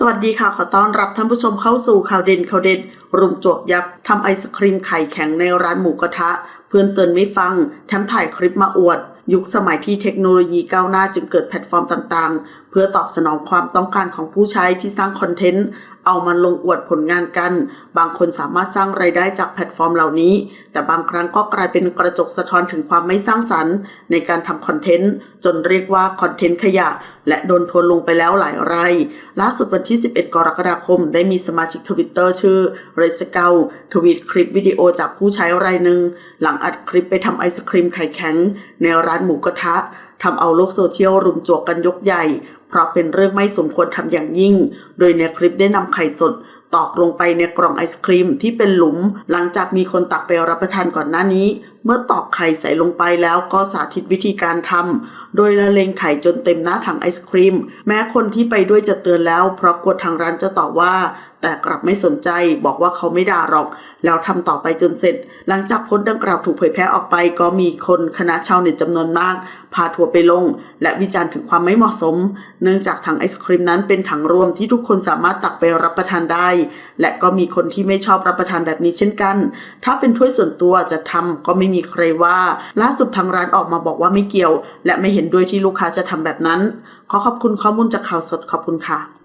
สวัสดีค่ะ ขอต้อนรับท่านผู้ชมเข้าสู่ข่าวเด่นข่าวเด็ด รุมจวกยับทำไอศครีมไข่แข็งในร้านหมูกระทะ เพื่อนเตือนไม่ฟัง แถมถ่ายคลิปมาอวด ยุคสมัยที่เทคโนโลยีก้าวหน้าจึงเกิดแพลตฟอร์มต่างๆ พื่อตอบสนองความต้องการของผู้ใช้ที่สร้างคอนเทนต์ เอามันลงอวดผลงานกัน บางคนสามารถสร้างไรายได้จากแพลตฟอร์มเหล่านี้ แต่บางครั้งก็กลายเป็นกระจกสะท้อนถึงความไม่สร้างสรรค์ ในการทำคอนเทนต์ จนเรียกว่าคอนเทนต์ขยะ และโดนทวร์ลงไปแล้วหลายรายล่าสุดวันที่ 11 กรกฎาคม ได้มีสมาชิกทวิตเตอร์ชื่อเรสเกลทวีตคลิปวิดีโอจากผู้ใช้รายหนึ่งหลังอัดคลิปไปทำไอศครีมไข่แข็ง ในร้านหมูกระทะทำเอาโลกโซเชียลรุมจวกกันยกใหญ่เพราะเป็นเรื่องไม่สมควรทำอย่างยิ่ง โดยในคลิปได้นำไข่สดตอกลงไปในกล่องไอศครีมที่เป็นหลุม หลังจากมีคนตักไปรับประทานก่อนหน้านี้ เมื่อตอกไข่ใส่ลงไปแล้วก็สาธิตวิธีการทำ โดยละเลงไข่จนเต็มหน้าถังไอศครีม แม้คนที่ไปด้วยจะเตือนแล้ว เพราะกลัวทางร้านจะตอบว่า แต่กลับไม่สนใจบอกว่าเขาไม่ด่าหรอก แล้วทำต่อไปจนเสร็จ หลังจากพสต์ดังกล่าวถูกเผยแพร่ออกไป ก็มีคนคณะชาวเน็ตจำนวนมาก พาทัวร์ไปลง และวิจารณ์ถึงความไม่เหมาะสม เนื่องจากถังไอศครีมนั้นเป็นถังรวมที่ทุกคนสามารถตักไปรับประทานได้ และก็มีคนที่ไม่ชอบรับประทานแบบนี้เช่นกัน ถ้าเป็นถ้วยส่วนตัวจะทำก็ไม่มีใครว่า ล่าสุดทางร้านออกมาบอกว่าไม่เกี่ยว และไม่เห็นด้วยที่ลูกค้าจะทำแบบนั้น ขอขอบคุณข้อมูลจากข่าวสดขอบคุณค่ะ